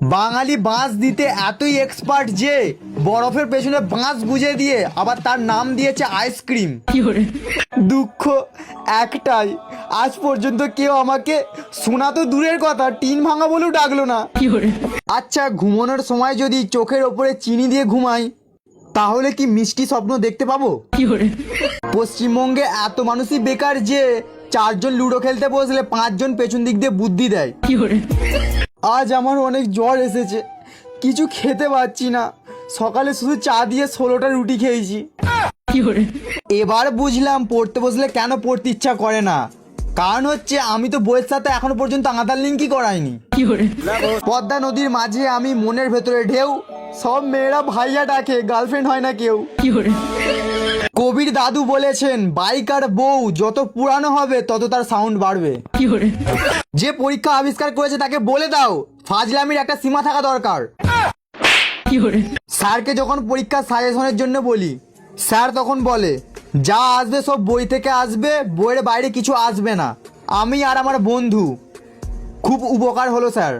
বাঙালি বাঁশ দিতে এতই এক্সপার্ট যে বরফের পেছনে বাঁশ গুজে দিয়ে আবার তার নাম দিয়েছে আইসক্রিম দুঃখ একটাই আজ পর্যন্ত কেউ আমাকে শোনা তো দূরের কথা টিন ভাঙা বলেও ডাকলো না। আচ্ছা ঘুমানোর সময় যদি চোখের ওপরে চিনি দিয়ে ঘুমাই তাহলে কি মিষ্টি স্বপ্ন দেখতে পাবো? পশ্চিমবঙ্গে এত মানুষই বেকার যে চারজন লুডো খেলতে বসলে পাঁচজন পেছন দিক দিয়ে বুদ্ধি দেয়। আজ আমার অনেক জ্বর এসেছে। কিছু খেতে পাচ্ছি না। সকালে শুধু চা দিয়ে ষোলোটা রুটি খেয়েছি। এবার বুঝলাম পড়তে বসলে কেন পড়তে ইচ্ছা করে না। কারণ হচ্ছে আমি তো বইয়ের সাথে এখনও পর্যন্ত আধার লিঙ্কই করাইনি। পদ্মা নদীর মাঝে আমি মনের ভেতরে ঢেউ সব মেয়েরা ভাইয়া ডাকে গার্লফ্রেন্ড হয় না কেউ। কবির দাদু বলেছেন বাইক আর বউ যত পুরানো হবে তত তার সাউন্ড বাড়বে। যে পরীক্ষা আবিষ্কার করেছে তাকে বলে দাও ফাজলামির একটা সীমা থাকা দরকার। স্যারকে যখন পরীক্ষার সাজেশনের জন্য বলি স্যার তখন বলে যা আসবে সব বই থেকে আসবে বইয়ের বাইরে কিছু আসবে না। আমি আর আমার বন্ধু। খুব উপকার হলো স্যার।